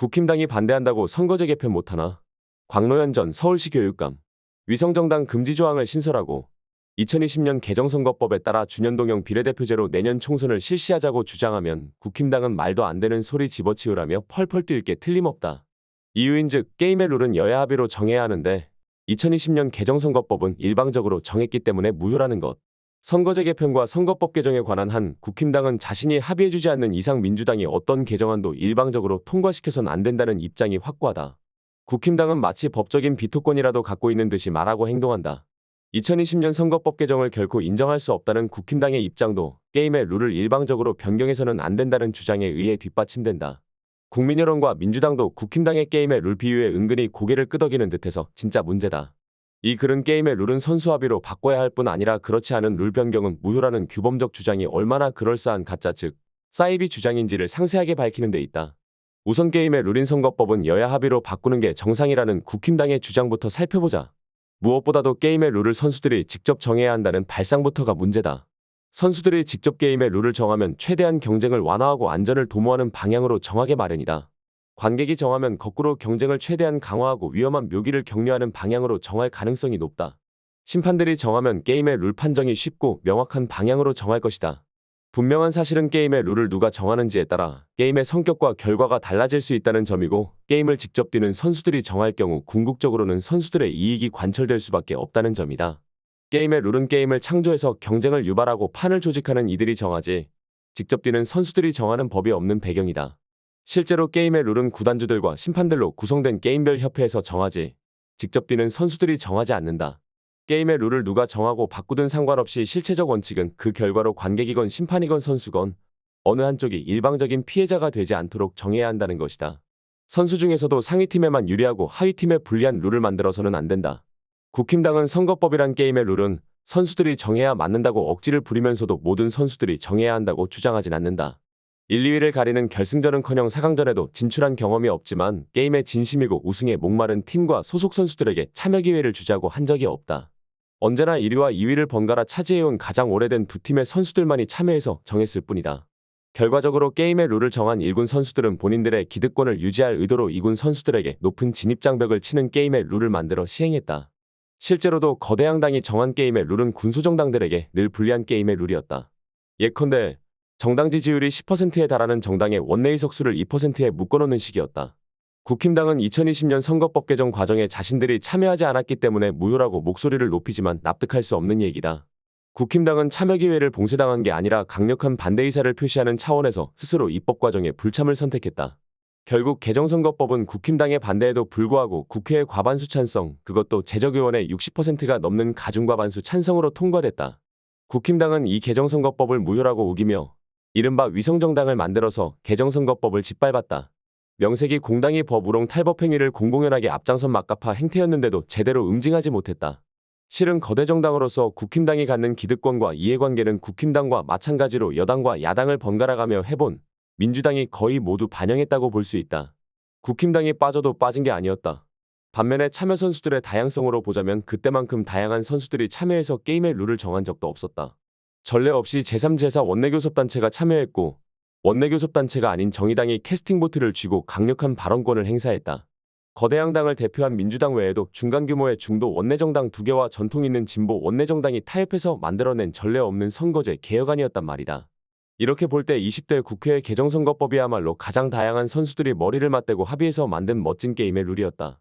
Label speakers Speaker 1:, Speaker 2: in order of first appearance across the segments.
Speaker 1: 국힘당이 반대한다고 선거제 개편 못하나? 광노현 전 서울시 교육감. 위성정당 금지 조항을 신설하고 2020년 개정선거법에 따라 준연동형 비례대표제로 내년 총선을 실시하자고 주장하면 국힘당은 말도 안 되는 소리 집어치우라며 펄펄 뛸 게 틀림없다. 이유인즉 게임의 룰은 여야 합의로 정해야 하는데 2020년 개정선거법은 일방적으로 정했기 때문에 무효라는 것. 선거제 개편과 선거법 개정에 관한 한 국힘당은 자신이 합의해주지 않는 이상 민주당이 어떤 개정안도 일방적으로 통과시켜선 안 된다는 입장이 확고하다. 국힘당은 마치 법적인 비토권이라도 갖고 있는 듯이 말하고 행동한다. 2020년 선거법 개정을 결코 인정할 수 없다는 국힘당의 입장도 게임의 룰을 일방적으로 변경해서는 안 된다는 주장에 의해 뒷받침된다. 국민 여론과 민주당도 국힘당의 게임의 룰 비유에 은근히 고개를 끄덕이는 듯해서 진짜 문제다. 이 글은 게임의 룰은 선수 합의로 바꿔야 할 뿐 아니라 그렇지 않은 룰 변경은 무효라는 규범적 주장이 얼마나 그럴싸한 가짜 즉 사이비 주장인지를 상세하게 밝히는 데 있다. 우선 게임의 룰인 선거법은 여야 합의로 바꾸는 게 정상이라는 국힘당의 주장부터 살펴보자. 무엇보다도 게임의 룰을 선수들이 직접 정해야 한다는 발상부터가 문제다. 선수들이 직접 게임의 룰을 정하면 최대한 경쟁을 완화하고 안전을 도모하는 방향으로 정하게 마련이다. 관객이 정하면 거꾸로 경쟁을 최대한 강화하고 위험한 묘기를 격려하는 방향으로 정할 가능성이 높다. 심판들이 정하면 게임의 룰 판정이 쉽고 명확한 방향으로 정할 것이다. 분명한 사실은 게임의 룰을 누가 정하는지에 따라 게임의 성격과 결과가 달라질 수 있다는 점이고 게임을 직접 뛰는 선수들이 정할 경우 궁극적으로는 선수들의 이익이 관철될 수밖에 없다는 점이다. 게임의 룰은 게임을 창조해서 경쟁을 유발하고 판을 조직하는 이들이 정하지 직접 뛰는 선수들이 정하는 법이 없는 배경이다. 실제로 게임의 룰은 구단주들과 심판들로 구성된 게임별 협회에서 정하지 직접 뛰는 선수들이 정하지 않는다. 게임의 룰을 누가 정하고 바꾸든 상관없이 실체적 원칙은 그 결과로 관객이건 심판이건 선수건 어느 한쪽이 일방적인 피해자가 되지 않도록 정해야 한다는 것이다. 선수 중에서도 상위팀에만 유리하고 하위팀에 불리한 룰을 만들어서는 안 된다. 국힘당은 선거법이란 게임의 룰은 선수들이 정해야 맞는다고 억지를 부리면서도 모든 선수들이 정해야 한다고 주장하진 않는다. 1, 2위를 가리는 결승전은커녕 4강전에도 진출한 경험이 없지만 게임의 진심이고 우승에 목마른 팀과 소속 선수들에게 참여 기회를 주자고 한 적이 없다. 언제나 1위와 2위를 번갈아 차지해온 가장 오래된 두 팀의 선수들만이 참여해서 정했을 뿐이다. 결과적으로 게임의 룰을 정한 1군 선수들은 본인들의 기득권을 유지할 의도로 2군 선수들에게 높은 진입장벽을 치는 게임의 룰을 만들어 시행했다. 실제로도 거대 양당이 정한 게임의 룰은 군소정당들에게 늘 불리한 게임의 룰이었다. 예컨대 정당 지지율이 10%에 달하는 정당의 원내 의 석수를 2%에 묶어놓는 식이었다. 국힘당은 2020년 선거법 개정 과정에 자신들이 참여하지 않았기 때문에 무효라고 목소리를 높이지만 납득할 수 없는 얘기다. 국힘당은 참여 기회를 봉쇄당한 게 아니라 강력한 반대 의사를 표시하는 차원에서 스스로 입법 과정에 불참을 선택했다. 결국 개정선거법은 국힘당의 반대에도 불구하고 국회의 과반수 찬성, 그것도 재적의원의 60%가 넘는 가중과반수 찬성으로 통과됐다. 국힘당은 이 개정선거법을 무효라고 우기며 이른바 위성정당을 만들어서 개정선거법을 짓밟았다. 명색이 공당이 법우롱 탈법 행위를 공공연하게 앞장선 막가파 행태였는데도 제대로 응징하지 못했다. 실은 거대 정당으로서 국힘당이 갖는 기득권과 이해관계는 국힘당과 마찬가지로 여당과 야당을 번갈아가며 해본 민주당이 거의 모두 반영했다고 볼 수 있다. 국힘당이 빠져도 빠진 게 아니었다. 반면에 참여 선수들의 다양성으로 보자면 그때만큼 다양한 선수들이 참여해서 게임의 룰을 정한 적도 없었다. 전례 없이 제3, 제4 원내교섭단체가 참여했고 원내교섭단체가 아닌 정의당이 캐스팅보트를 쥐고 강력한 발언권을 행사했다. 거대 양당을 대표한 민주당 외에도 중간 규모의 중도 원내정당 두 개와 전통 있는 진보 원내정당이 타협해서 만들어낸 전례 없는 선거제 개혁안이었단 말이다. 이렇게 볼 때 20대 국회 개정선거법이야말로 가장 다양한 선수들이 머리를 맞대고 합의해서 만든 멋진 게임의 룰이었다.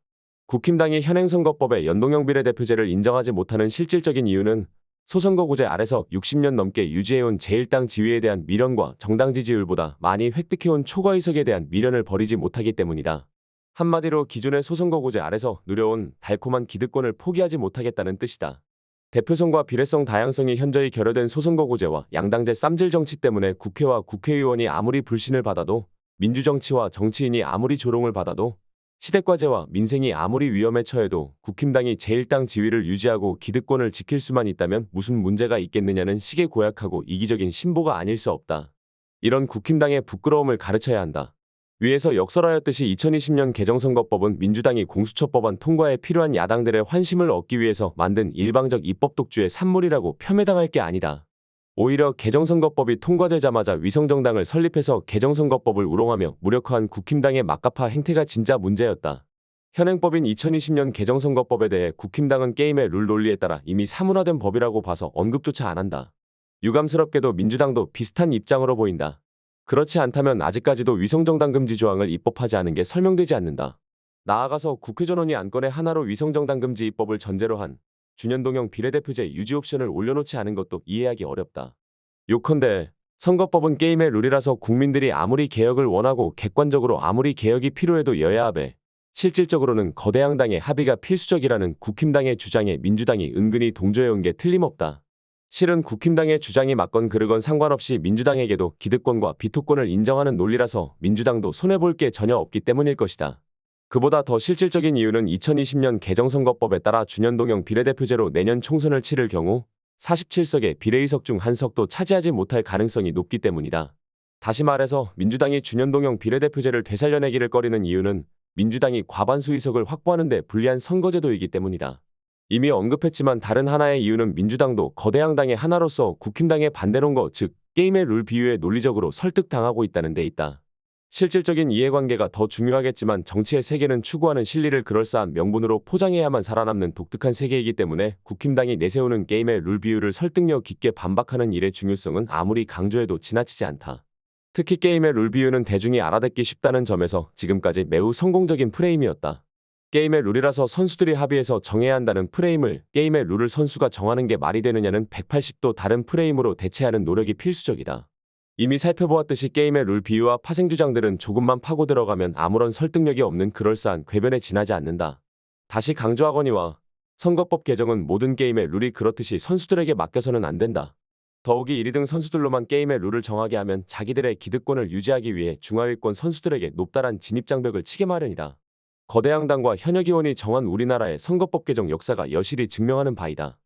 Speaker 1: 국힘당이 현행선거법에 연동형 비례대표제를 인정하지 못하는 실질적인 이유는 소선거구제 아래서 60년 넘게 유지해온 제1당 지위에 대한 미련과 정당 지지율보다 많이 획득해온 초과의석에 대한 미련을 버리지 못하기 때문이다. 한마디로 기존의 소선거구제 아래서 누려온 달콤한 기득권을 포기하지 못하겠다는 뜻이다. 대표성과 비례성 다양성이 현저히 결여된 소선거구제와 양당제 쌈질 정치 때문에 국회와 국회의원이 아무리 불신을 받아도 민주정치와 정치인이 아무리 조롱을 받아도 시대과제와 민생이 아무리 위험에 처해도 국힘당이 제1당 지위를 유지하고 기득권을 지킬 수만 있다면 무슨 문제가 있겠느냐는 식의 고약하고 이기적인 신보가 아닐 수 없다. 이런 국힘당의 부끄러움을 가르쳐야 한다. 위에서 역설하였듯이 2020년 개정선거법은 민주당이 공수처법안 통과에 필요한 야당들의 환심을 얻기 위해서 만든 일방적 입법 독주의 산물이라고 폄훼당할 게 아니다. 오히려 개정선거법이 통과되자마자 위성정당을 설립해서 개정선거법을 우롱하며 무력화한 국힘당의 막가파 행태가 진짜 문제였다. 현행법인 2020년 개정선거법에 대해 국힘당은 게임의 룰 논리에 따라 이미 사문화된 법이라고 봐서 언급조차 안 한다. 유감스럽게도 민주당도 비슷한 입장으로 보인다. 그렇지 않다면 아직까지도 위성정당 금지 조항을 입법하지 않은 게 설명되지 않는다. 나아가서 국회 전원이 안건의 하나로 위성정당 금지 입법을 전제로 한 준연동형 비례대표제 유지 옵션을 올려놓지 않은 것도 이해하기 어렵다. 요컨대 선거법은 게임의 룰이라서 국민들이 아무리 개혁을 원하고 객관적으로 아무리 개혁이 필요해도 여야 합에 실질적으로는 거대 양당의 합의가 필수적이라는 국힘당의 주장에 민주당이 은근히 동조해온 게 틀림없다. 실은 국힘당의 주장이 맞건 그르건 상관없이 민주당에게도 기득권과 비토권을 인정하는 논리라서 민주당도 손해볼 게 전혀 없기 때문일 것이다. 그보다 더 실질적인 이유는 2020년 개정선거법에 따라 준연동형 비례대표제로 내년 총선을 치를 경우 47석의 비례의석 중 한 석도 차지하지 못할 가능성이 높기 때문이다. 다시 말해서 민주당이 준연동형 비례대표제를 되살려내기를 꺼리는 이유는 민주당이 과반수 의석을 확보하는 데 불리한 선거제도이기 때문이다. 이미 언급했지만 다른 하나의 이유는 민주당도 거대 양당의 하나로서 국힘당의 반대론거 즉 게임의 룰 비유에 논리적으로 설득당하고 있다는 데 있다. 실질적인 이해관계가 더 중요하겠지만 정치의 세계는 추구하는 실리를 그럴싸한 명분으로 포장해야만 살아남는 독특한 세계이기 때문에 국힘당이 내세우는 게임의 룰 비유를 설득력 깊게 반박하는 일의 중요성은 아무리 강조해도 지나치지 않다. 특히 게임의 룰 비유는 대중이 알아듣기 쉽다는 점에서 지금까지 매우 성공적인 프레임이었다. 게임의 룰이라서 선수들이 합의해서 정해야 한다는 프레임을 게임의 룰을 선수가 정하는 게 말이 되느냐는 180도 다른 프레임으로 대체하는 노력이 필수적이다. 이미 살펴보았듯이 게임의 룰 비유와 파생 주장들은 조금만 파고 들어가면 아무런 설득력이 없는 그럴싸한 궤변에 지나지 않는다. 다시 강조하거니와 선거법 개정은 모든 게임의 룰이 그렇듯이 선수들에게 맡겨서는 안 된다. 더욱이 1, 2등 선수들로만 게임의 룰을 정하게 하면 자기들의 기득권을 유지하기 위해 중하위권 선수들에게 높다란 진입장벽을 치게 마련이다. 거대 양당과 현역 의원이 정한 우리나라의 선거법 개정 역사가 여실히 증명하는 바이다.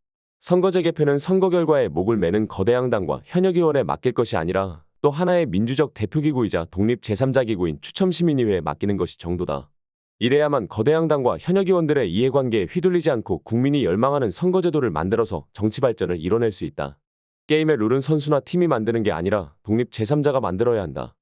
Speaker 1: 선거제 개편은 선거 결과에 목을 매는 거대 양당과 현역 의원에 맡길 것이 아니라 또 하나의 민주적 대표기구이자 독립 제3자기구인 추첨시민의회에 맡기는 것이 정도다. 이래야만 거대 양당과 현역 의원들의 이해관계에 휘둘리지 않고 국민이 열망하는 선거제도를 만들어서 정치 발전을 이뤄낼 수 있다. 게임의 룰은 선수나 팀이 만드는 게 아니라 독립 제3자가 만들어야 한다.